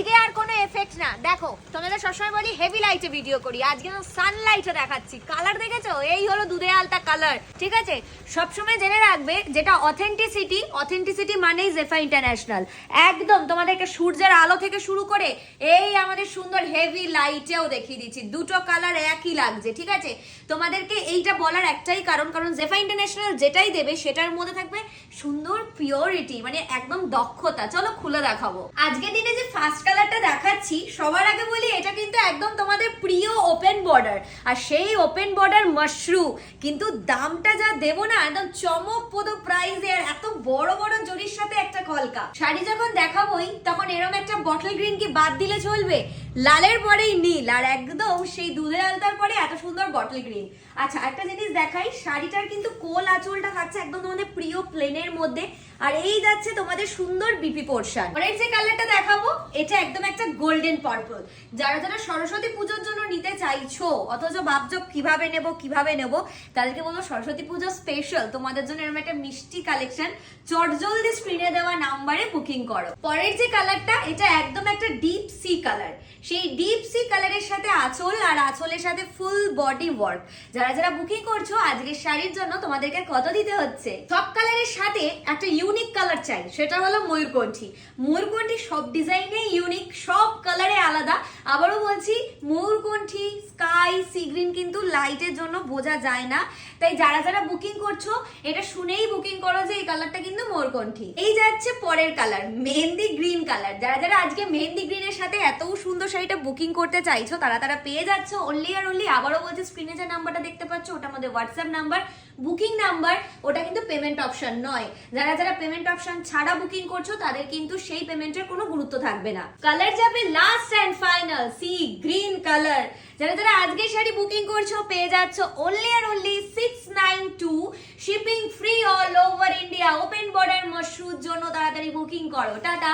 আজকে আর কোনো এফেক্ট না, দেখো, তোমাদের সবসময় বলি হেভি লাইটে ভিডিও করি। আজকে তো সানলাইটে দেখাচ্ছি। কালার দেখেছ? এই হলো দুধে আলতা কালার ঠিক আছে? সবসময় জেনে রাখবে যেটা অথেন্টিসিটি অথেন্টিসিটি মানেই জেফা ইন্টারন্যাশনাল একদম তোমাদেরকে সূর্যের আলো থেকে শুরু করে এই আমাদের সুন্দর হেভি লাইটেও দেখিয়ে দিচ্ছি। দুটো কালার একই লাগছে, ঠিক আছে? তোমাদেরকে এইটা বলার একটাই কারণ কারণ জেফা ইন্টারন্যাশনাল যেটাই দেবে সেটার মধ্যে থাকবে সুন্দর পিওরিটি মানে একদম দক্ষতা। চলো খুলে দেখাবো। আজকে দিনে যে ফার্স্ট কালারটা দেখাচ্ছি সবার আগে বলি, এটা কিন্তু একদম তোমাদের প্রিয় ওপেন বর্ডার আর সেই ওপেন বর্ডার মাশরু কিন্তু দামটা যা দেব না, একদম চমকপ্রদ প্রাইজ আর এত বড় বড় জরির সাথে একটা কলকা। শাড়ি যখন দেখাবই, তখন এরম একটা বটল গ্রিন কি বাদ দিলে চলবে? লালের পরেই নীল, আর একদম সেই দুধের আলতার পরে সুন্দর বটল গ্রিন আচ্ছা একটা জিনিস দেখাই, শাড়িটার কিন্তু কোল আঁচলটা থাকছে একদম তোমাদের প্রিয় প্লেনের মধ্যে। আর এই যাচ্ছে তোমাদের সুন্দর বিপি পোর্শন পরের যে কালারটা দেখাবো, এটা একদম একটা গোল্ডেন পার্পল যারা যারা সরস্বতী পুজোর জন্য নিতে চাইছো, অথচ ভাবছ কীভাবে নেব কীভাবে নেব, তাদেরকে বলব সরস্বতী পুজো স্পেশাল তোমাদের জন্য এরকম একটা মিষ্টি কালেকশন চটজলদি স্ক্রিনে দেওয়া নাম্বারে বুকিং করো। পরের যে কালারটা এটা একদম একটা ডিপ সি কালার সেই ডিপ সি কালারের সাথে আঁচল আর আঁচলের সাথে ফুল বডি ওয়ার্ক যারা যারা বুকিং করছ, আজকের শাড়ির জন্য তোমাদেরকে কত দিতে হচ্ছে? সব কালারের সাথে একটা ইউনিক কালার চাই, সেটা হলো ময়ূরকণ্ঠী ময়ূরকণ্ঠী সব ডিজাইনে ইউনিক সব কালারে আলাদা। আবারও বলছি ময়ূরকণ্ঠী স্কাই সি গ্রিন কিন্তু লাইটের জন্য বোঝা যায় না। তাই যারা যারা বুকিং করছ, এটা শুনেই বুকিং করো কালারটা কিন্তু ময়ূরকণ্ঠী এই যাচ্ছে পরের কালার মেহেন্দি গ্রিন কালার যারা যারা আজকে মেহেন্দি গ্রিনের সাথে এত সুন্দর শাড়িটা বুকিং করতে চাইছো, তারা তারা পেয়ে যাচ্ছ অনলি আর অনলি আবারও বলছে স্ক্রিনে যে নাম্বারটা দেখতে পাচ্ছ, ওটা আমাদের হোয়াটসঅ্যাপ নাম্বার বুকিং নাম্বার ওটা কিন্তু পেমেন্ট অপশন নয়। যারা যারা পেমেন্ট অপশন ছাড়া বুকিং করছ, তাদের কিন্তু সেই পেমেন্টের কোনো গুরুত্ব থাকবে না। কালার যাবে last and final sea green colour যারা যারা আজকে শাড়ি বুকিং করছ, পেয়ে যাচ্ছ অনলি আর only six nine two shipping free all over India open border Mashrur জন্য তাড়াতাড়ি বুকিং করো টাটা।